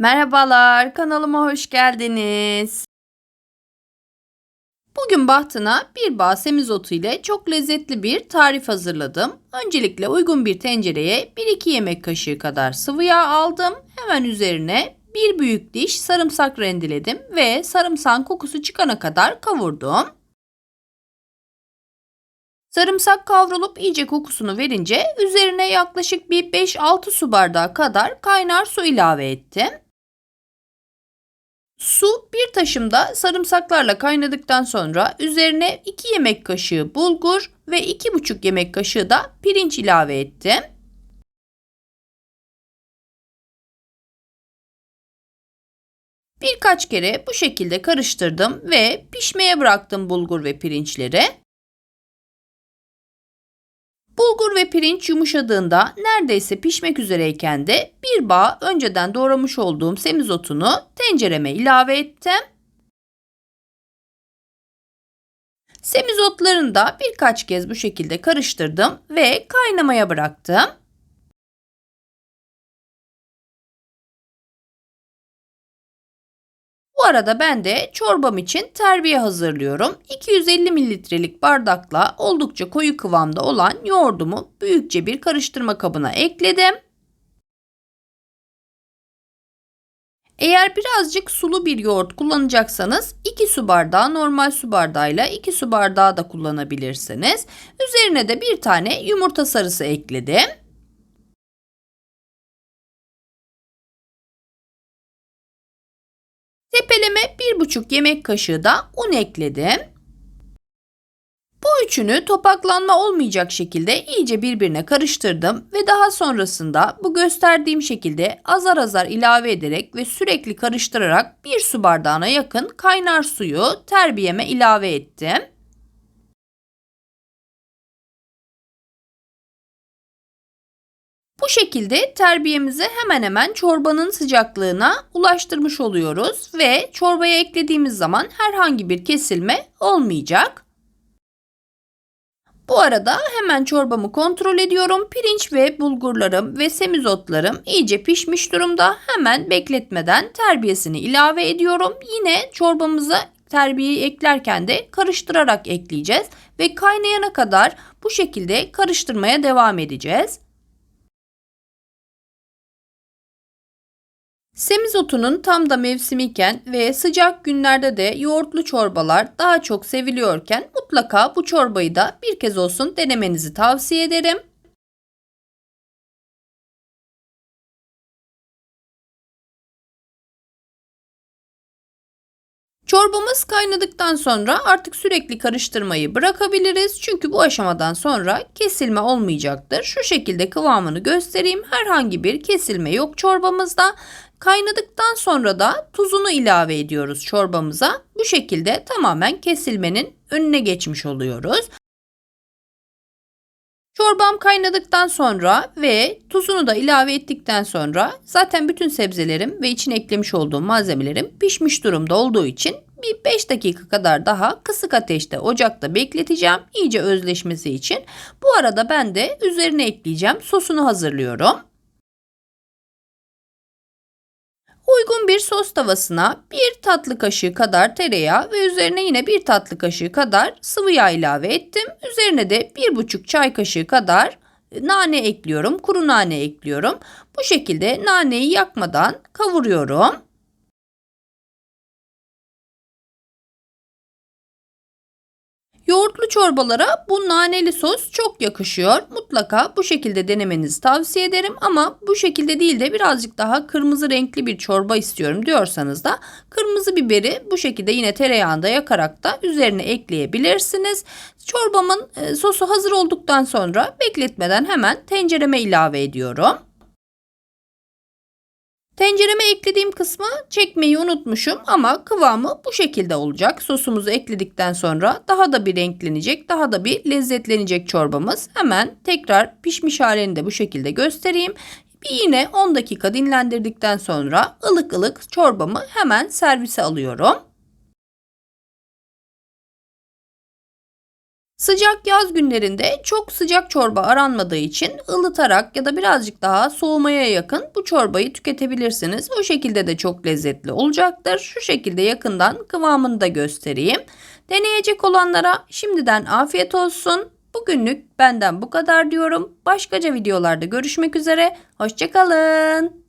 Merhabalar, kanalıma hoş geldiniz. Bugün bahtına bir bağ semizotu ile çok lezzetli bir tarif hazırladım. Öncelikle uygun bir tencereye 1-2 yemek kaşığı kadar sıvı yağ aldım. Hemen üzerine bir büyük diş sarımsak rendeledim ve sarımsağın kokusu çıkana kadar kavurdum. Sarımsak kavrulup iyice kokusunu verince üzerine yaklaşık bir 5-6 su bardağı kadar kaynar su ilave ettim. Su bir taşımda sarımsaklarla kaynadıktan sonra üzerine 2 yemek kaşığı bulgur ve 2,5 yemek kaşığı da pirinç ilave ettim. Birkaç kere bu şekilde karıştırdım ve pişmeye bıraktım bulgur ve pirinçleri. Bulgur ve pirinç yumuşadığında neredeyse pişmek üzereyken de bir bağ önceden doğramış olduğum semizotunu tencereme ilave ettim. Semizotlarını da birkaç kez bu şekilde karıştırdım ve kaynamaya bıraktım. Bu arada ben de çorbam için terbiye hazırlıyorum. 250 mililitrelik bardakla oldukça koyu kıvamda olan yoğurdumu büyükçe bir karıştırma kabına ekledim. Eğer birazcık sulu bir yoğurt kullanacaksanız 2 su bardağı normal su bardağıyla 2 su bardağı da kullanabilirsiniz. Üzerine de bir tane yumurta sarısı ekledim. 1,5 yemek kaşığı da un ekledim. Bu üçünü topaklanma olmayacak şekilde iyice birbirine karıştırdım ve daha sonrasında bu gösterdiğim şekilde azar azar ilave ederek ve sürekli karıştırarak bir su bardağına yakın kaynar suyu terbiyeme ilave ettim. Bu şekilde terbiyemizi hemen hemen çorbanın sıcaklığına ulaştırmış oluyoruz ve çorbaya eklediğimiz zaman herhangi bir kesilme olmayacak. Bu arada hemen çorbamı kontrol ediyorum. Pirinç ve bulgurlarım ve semizotlarım iyice pişmiş durumda. Hemen bekletmeden terbiyesini ilave ediyorum. Yine çorbamıza terbiyeyi eklerken de karıştırarak ekleyeceğiz ve kaynayana kadar bu şekilde karıştırmaya devam edeceğiz. Semizotunun tam da mevsimiyken ve sıcak günlerde de yoğurtlu çorbalar daha çok seviliyorken mutlaka bu çorbayı da bir kez olsun denemenizi tavsiye ederim. Çorbamız kaynadıktan sonra artık sürekli karıştırmayı bırakabiliriz. Çünkü bu aşamadan sonra kesilme olmayacaktır. Şu şekilde kıvamını göstereyim. Herhangi bir kesilme yok çorbamızda. Kaynadıktan sonra da tuzunu ilave ediyoruz çorbamıza. Bu şekilde tamamen kesilmenin önüne geçmiş oluyoruz. Çorbam kaynadıktan sonra ve tuzunu da ilave ettikten sonra zaten bütün sebzelerim ve içine eklemiş olduğum malzemelerim pişmiş durumda olduğu için bir 5 dakika kadar daha kısık ateşte ocakta bekleteceğim iyice özleşmesi için. Bu arada ben de üzerine ekleyeceğim sosunu hazırlıyorum. Uygun bir sos tavasına bir tatlı kaşığı kadar tereyağı ve üzerine yine bir tatlı kaşığı kadar sıvı yağ ilave ettim. Üzerine de bir buçuk çay kaşığı kadar nane ekliyorum. Kuru nane ekliyorum. Bu şekilde naneyi yakmadan kavuruyorum. Yoğurtlu çorbalara bu naneli sos çok yakışıyor. Mutlaka bu şekilde denemenizi tavsiye ederim ama bu şekilde değil de birazcık daha kırmızı renkli bir çorba istiyorum diyorsanız da kırmızı biberi bu şekilde yine tereyağında yakarak da üzerine ekleyebilirsiniz. Çorbamın e, sosu hazır olduktan sonra bekletmeden hemen tencereme ilave ediyorum. Tencereme eklediğim kısmı çekmeyi unutmuşum ama kıvamı bu şekilde olacak. Sosumuzu ekledikten sonra daha da bir renklenecek, daha da bir lezzetlenecek çorbamız. Hemen tekrar pişmiş halini de bu şekilde göstereyim. Bir yine 10 dakika dinlendirdikten sonra ılık ılık çorbamı hemen servise alıyorum. Sıcak yaz günlerinde çok sıcak çorba aranmadığı için ılıtarak ya da birazcık daha soğumaya yakın bu çorbayı tüketebilirsiniz. O şekilde de çok lezzetli olacaktır. Şu şekilde yakından kıvamını da göstereyim. Deneyecek olanlara şimdiden afiyet olsun. Bugünlük benden bu kadar diyorum. Başkaca videolarda görüşmek üzere. Hoşçakalın.